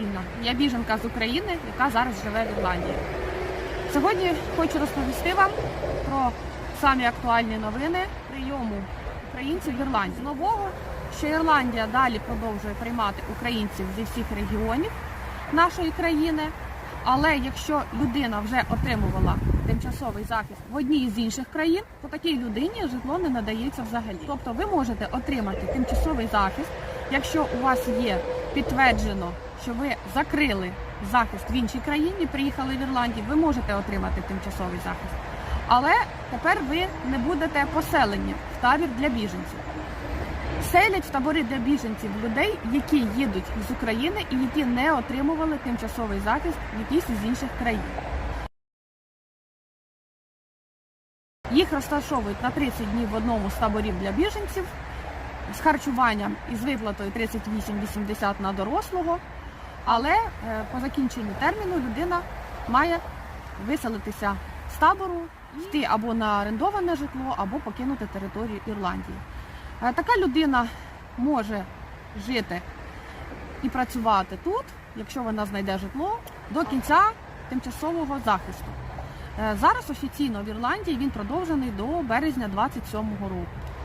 Інна. Я біженка з України, яка зараз живе в Ірландії. Сьогодні хочу розповісти вам про самі актуальні новини прийому українців в Ірландії. Нового, що Ірландія далі продовжує приймати українців зі всіх регіонів нашої країни. Але якщо людина вже отримувала тимчасовий захист в одній з інших країн, то такій людині житло не надається взагалі. Тобто ви можете отримати тимчасовий захист, якщо у вас є підтверджено, що ви закрили захист в іншій країні, приїхали в Ірландію, ви можете отримати тимчасовий захист. Але тепер ви не будете поселені в табір для біженців. Селять в табори для біженців людей, які їдуть з України і які не отримували тимчасовий захист в якійсь із інших країн. Їх розташовують на 30 днів в одному з таборів для біженців з харчуванням і виплатою 38,80 на дорослого. Але е, по закінченню терміну людина має виселитися з табору, йти або на орендоване житло, або покинути територію Ірландії. Е, Така людина може жити і працювати тут, якщо вона знайде житло, до кінця тимчасового захисту. Е, Зараз офіційно в Ірландії він продовжений до березня 27-го року.